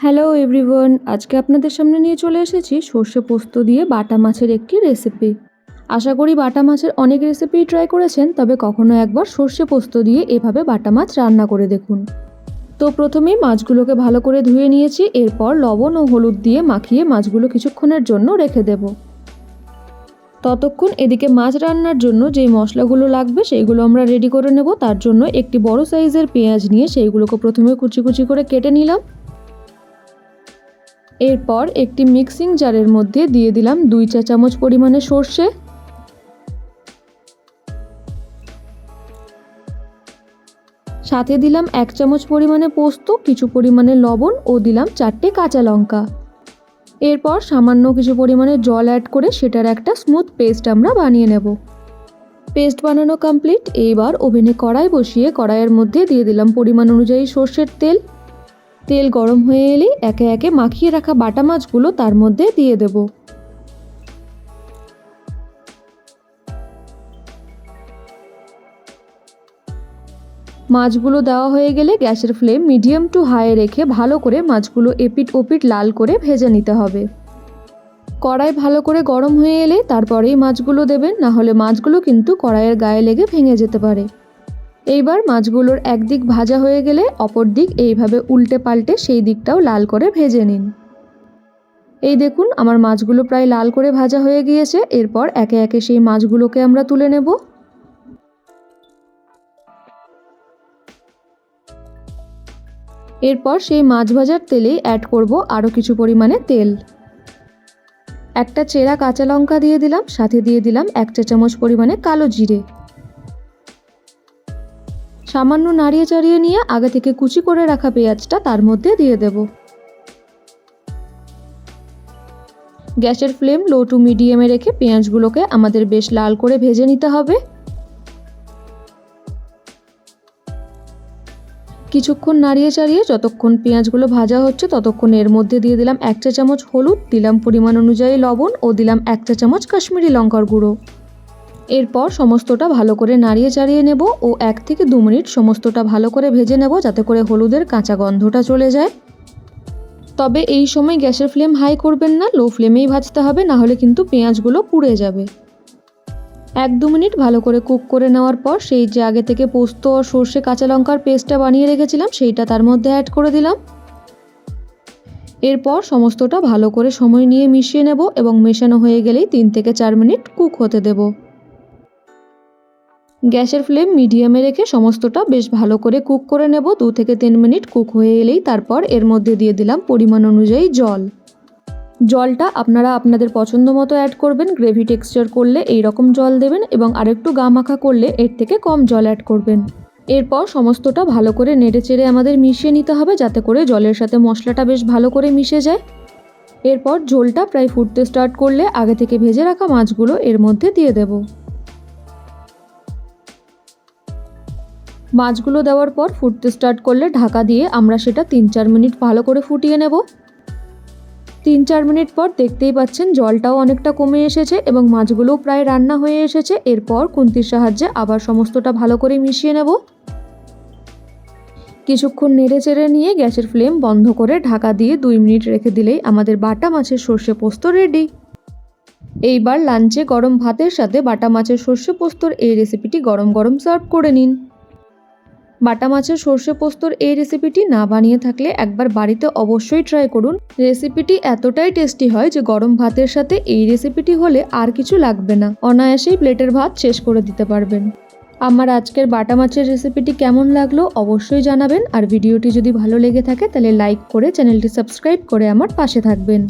Hello everyone আজকে আপনাদের সামনে নিয়ে চলে এসেছি সর্ষে পোস্ত দিয়ে বাটা মাছের একটি রেসিপি আশা করি বাটা মাছের অনেক রেসিপি ট্রাই করেছেন, তবে কখনো একবার সর্ষে পোস্ত দিয়ে এভাবে বাটা মাছ রান্না করে দেখুন। তো প্রথমেই মাছগুলোকে ভালো করে ধুয়ে নিয়েছি, এরপর লবণ ও হলুদ দিয়ে মাখিয়ে মাছগুলো কিছুক্ষণের জন্য রেখে দেব। ততক্ষণ এদিকে মাছ রান্নার জন্য যেই মশলাগুলো লাগবে সেইগুলো আমরা রেডি করে নেব। তার জন্য একটি বড় সাইজের পেঁয়াজ নিয়ে সেইগুলোকে প্রথমে কুচি কুচি করে কেটে নিলাম। এরপর একটি মিক্সিং জারের মধ্যে দিয়ে দিলাম দুই চা চামচ পরিমাণে সর্ষে। সাথে দিলাম এক চামচ পরিমাণে পোস্ত, কিছু পরিমাণে লবণ ও দিলাম চারটে কাঁচা লঙ্কা। এরপর সামান্য কিছু পরিমাণে জল অ্যাড করে সেটার একটা স্মুথ পেস্ট আমরা বানিয়ে নেব। পেস্ট বানানো কমপ্লিট এইবার ওভেনে কড়াই বসিয়ে কড়াইয়ের মধ্যে দিয়ে দিলাম পরিমাণ অনুযায়ী সর্ষের তেল। তেল গরম হয়ে এলেই একে একে মাখিয়ে রাখা বাটা মাছগুলো তার মধ্যে দিয়ে দেব। মাছগুলো দেওয়া হয়ে গেলে গ্যাসের ফ্লেম মিডিয়াম টু হাইয়ে রেখে ভালো করে মাছগুলো এপিট ওপিট লাল করে ভেজে নিতে হবে। কড়াই ভালো করে গরম হয়ে এলে তারপরেই মাছগুলো দেবেন না হলে মাছগুলো কিন্তু কড়াইয়ের গায়ে লেগে ভেঙে যেতে পারে। এইবার মাছগুলোর একদিক ভাজা হয়ে গেলে অপর দিক এইভাবে উল্টে পাল্টে সেই দিকটাও লাল করে ভেজে নিন। এই দেখুন, আমার মাছগুলো প্রায় লাল করে ভাজা হয়ে গিয়েছে। এরপর একে একে সেই মাছগুলোকে আমরা তুলে নেব। এরপর সেই মাছ ভাজার তেলেই অ্যাড করব আরও কিছু পরিমাণে তেল। একটা চেরা কাঁচা লঙ্কা দিয়ে দিলাম, সাথে দিয়ে দিলাম এক চা চামচ পরিমাণে কালো জিরে। সামান্য নাড়িয়ে চাড়িয়ে নিয়ে আগে থেকে কুচি করে রাখা পেঁয়াজটা তার মধ্যে দিয়ে দেব। গ্যাসের ফ্লেম লো টু মিডিয়ামে রেখে পেঁয়াজগুলোকে আমাদের বেশ লাল করে ভেজে নিতে হবে। কিছুক্ষণ নাড়িয়ে চাড়িয়ে যতক্ষণ পেঁয়াজগুলো ভাজা হচ্ছে ততক্ষণ এর মধ্যে দিয়ে দিলাম এক চা চামচ হলুদ, দিলাম পরিমাণ অনুযায়ী লবণ ও দিলাম এক চা চামচ কাশ্মীরি লঙ্কার গুঁড়ো। এরপর সমস্তটা ভালো করে নাড়িয়ে চাড়িয়ে নেব ও এক থেকে দু মিনিট সমস্তটা ভালো করে ভেজে নেব যাতে করে হলুদের কাঁচা গন্ধটা চলে যায়। তবে এই সময় গ্যাসের ফ্লেম হাই করবেন না, লো ফ্লেমেই ভাজতে হবে, না হলে কিন্তু পেঁয়াজগুলো পুড়ে যাবে। এক দু মিনিট ভালো করে কুক করে নেওয়ার পর সেই যে আগে থেকে পোস্ত আর সর্ষে কাঁচা লঙ্কার পেস্টটা বানিয়ে রেখেছিলাম, সেইটা তার মধ্যে অ্যাড করে দিলাম। এরপর সমস্তটা ভালো করে সময় নিয়ে মিশিয়ে নেব এবং মেশানো হয়ে গেলেই তিন থেকে চার মিনিট কুক হতে দেবো। গ্যাসের ফ্লেম মিডিয়ামে রেখে সমস্তটা বেশ ভালো করে কুক করে নেব। দু থেকে তিন মিনিট কুক হয়ে এলেই তারপর এর মধ্যে দিয়ে দিলাম পরিমাণ অনুযায়ী জল। জলটা আপনারা আপনাদের পছন্দ মতো অ্যাড করবেন গ্রেভি টেক্সচার করলে এই রকম জল দেবেন এবং আরেকটু গা মাখা করলে এর থেকে কম জল অ্যাড করবেন। এরপর সমস্তটা ভালো করে নেড়ে চেড়ে আমাদের মিশিয়ে নিতে হবে যাতে করে জলের সাথে মশলাটা বেশ ভালো করে মিশে যায়। এরপর ঝোলটা প্রায় ফুটতে স্টার্ট করলে আগে থেকে ভেজে রাখা মাছগুলো এর মধ্যে দিয়ে দেবো। মাছগুলো দেওয়ার পর ফুটতে স্টার্ট করলে ঢাকা দিয়ে আমরা সেটা তিন চার মিনিট ভালো করে ফুটিয়ে নেব। তিন চার মিনিট পর দেখতেই পাচ্ছেন জলটাও অনেকটা কমে এসেছে এবং মাছগুলোও প্রায় রান্না হয়ে এসেছে। এরপর খুন্তির সাহায্যে আবার সমস্তটা ভালো করে মিশিয়ে নেব। কিছুক্ষণ নেড়ে চেড়ে নিয়ে গ্যাসের ফ্লেম বন্ধ করে ঢাকা দিয়ে দুই মিনিট রেখে দিলেই আমাদের বাটা মাছের সর্ষে পোস্ত রেডি এইবার লাঞ্চে গরম ভাতের সাথে বাটা মাছের সর্ষে পোস্তর এই রেসিপিটি গরম গরম সার্ভ করে নিন। বাটা মাছের সর্ষে পোস্তর এই রেসিপিটি না বানিয়ে থাকলে একবার বাড়িতে অবশ্যই ট্রাই করুন। রেসিপিটি এতটাই টেস্টি হয় যে গরম ভাতের সাথে এই রেসিপিটি হলে আর কিছু লাগবে না। অনায়াসেই প্লেটের ভাত শেষ করে দিতে পারবেন। আমার আজকের বাটা মাছের রেসিপিটি কেমন লাগল অবশ্যই জানাবেন। আর ভিডিওটি যদি ভালো লেগে থাকে তাহলে লাইক করে চ্যানেলটি সাবস্ক্রাইব করে আমার পাশে থাকবেন।